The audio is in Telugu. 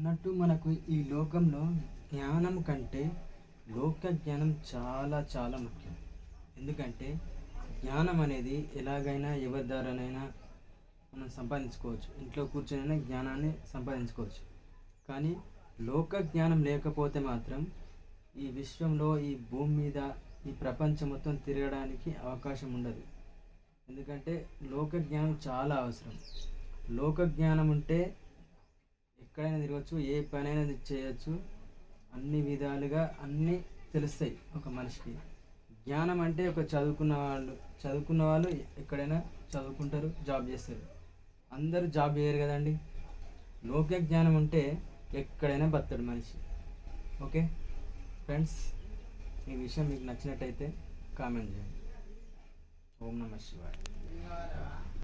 అన్నట్టు మనకు ఈ లోకంలో జ్ఞానం కంటే లోక జ్ఞానం చాలా చాలా ముఖ్యం. ఎందుకంటే జ్ఞానం అనేది ఎలాగైనా ఎవరి ద్వారానైనా మనం సంపాదించుకోవచ్చు. ఇంట్లో కూర్చొనైనా జ్ఞానాన్ని సంపాదించుకోవచ్చు. కానీ లోక జ్ఞానం లేకపోతే మాత్రం ఈ విశ్వంలో ఈ భూమి మీద ఈ ప్రపంచం మొత్తం తిరగడానికి అవకాశం ఉండదు. ఎందుకంటే లోక జ్ఞానం చాలా అవసరం. లోక జ్ఞానం ఉంటే ఎక్కడైనా తిరగచ్చు ఏ పనైనా చేయొచ్చు. అన్ని విధాలుగా అన్నీ తెలుస్తాయి ఒక మనిషికి. జ్ఞానం అంటే ఒక చదువుకున్న వాళ్ళు చదువుకున్న వాళ్ళు ఎక్కడైనా చదువుకుంటారు జాబ్ చేస్తారు. అందరూ జాబ్ చేయరు కదండి. లోక జ్ఞానం ఉంటే ఎక్కడైనా బతాడు మనిషి. ఓకే? ఫ్రెండ్స్ ఈ విషయం మీకు నచ్చినట్టయితే కామెంట్ చేయండి. ఓం నమ శివాయ.